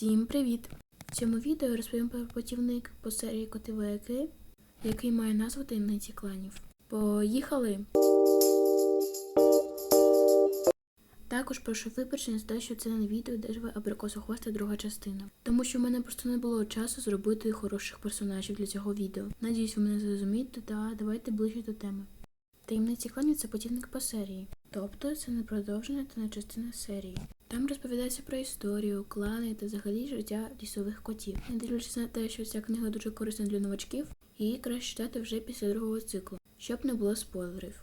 Всім привіт! В цьому відео розповім про путівник по серії Коти вояки, який має назву таємниці кланів. Поїхали! Також прошу вибачення за те, що це не відео, де живе абрикосохвоста друга частина. Тому що в мене просто не було часу зробити хороших персонажів для цього відео. Надіюсь, ви мене зрозумієте, та давайте ближче до теми. Таємниці кланів це путівник по серії, тобто це не продовження та не частина серії. Там розповідається про історію, клани та взагалі життя лісових котів. Не дивлячись на те, що ця книга дуже корисна для новачків, її краще читати вже після другого циклу, щоб не було спойлерів.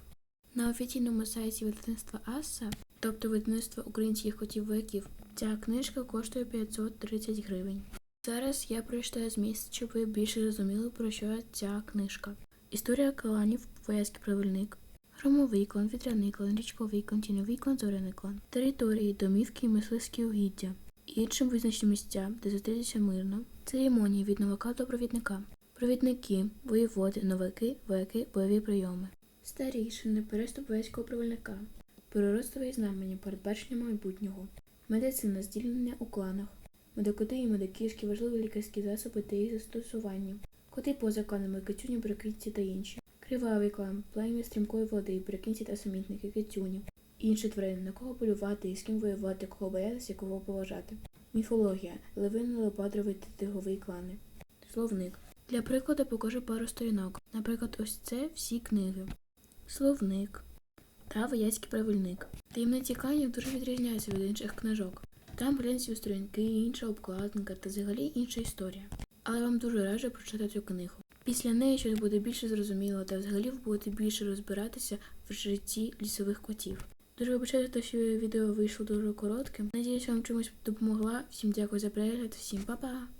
На офіційному сайті видавництва Аса, тобто видавництва українських котів вояків, ця книжка коштує 530 гривень. Зараз я прочитаю зміст, щоб ви більше зрозуміли, про що ця книжка. Історія кланів, вояцький правильник, громовий клан, вітряний клан, річковий клан, тіньовий клан, зоряний клан, території, домівки і мисливські угіддя, іншим визначені місця, де зустрітися мирно, церемонії від новака до провідника, провідники, воєводи, новаки, вояки, бойові прийоми, старішини, переступ вояцького правильника, приростові знамення, передбачення майбутнього, медицина, зділення у кланах, медикоти і медикішки, важливі лікарські засоби та їх застосування, коти поза кланами, кицюні, брикинці та інші. Кривавий клан, плем'я стрімкої води, брикинці та самітники, кицюні. Інші тварини, на кого полювати і з ким воювати, кого боятися, кого поважати. Міфологія, левини, лопадровий та тиговий клани. Словник. Для прикладу покажу пару сторінок. Наприклад, ось це всі книги. Словник та вояцький правильник. Таємниці кланів дуже відрізняються від інших книжок. Там глянцеві сторінки, інша обкладинка та взагалі інша історія. Але вам дуже раджу прочитати цю книгу. Після неї щось буде більше зрозуміло, та взагалі ви будете більше розбиратися в житті лісових котів. Дуже вибачаю, що відео вийшло дуже коротким. Надіюсь, вам чимось допомогла. Всім дякую за перегляд, всім па-па!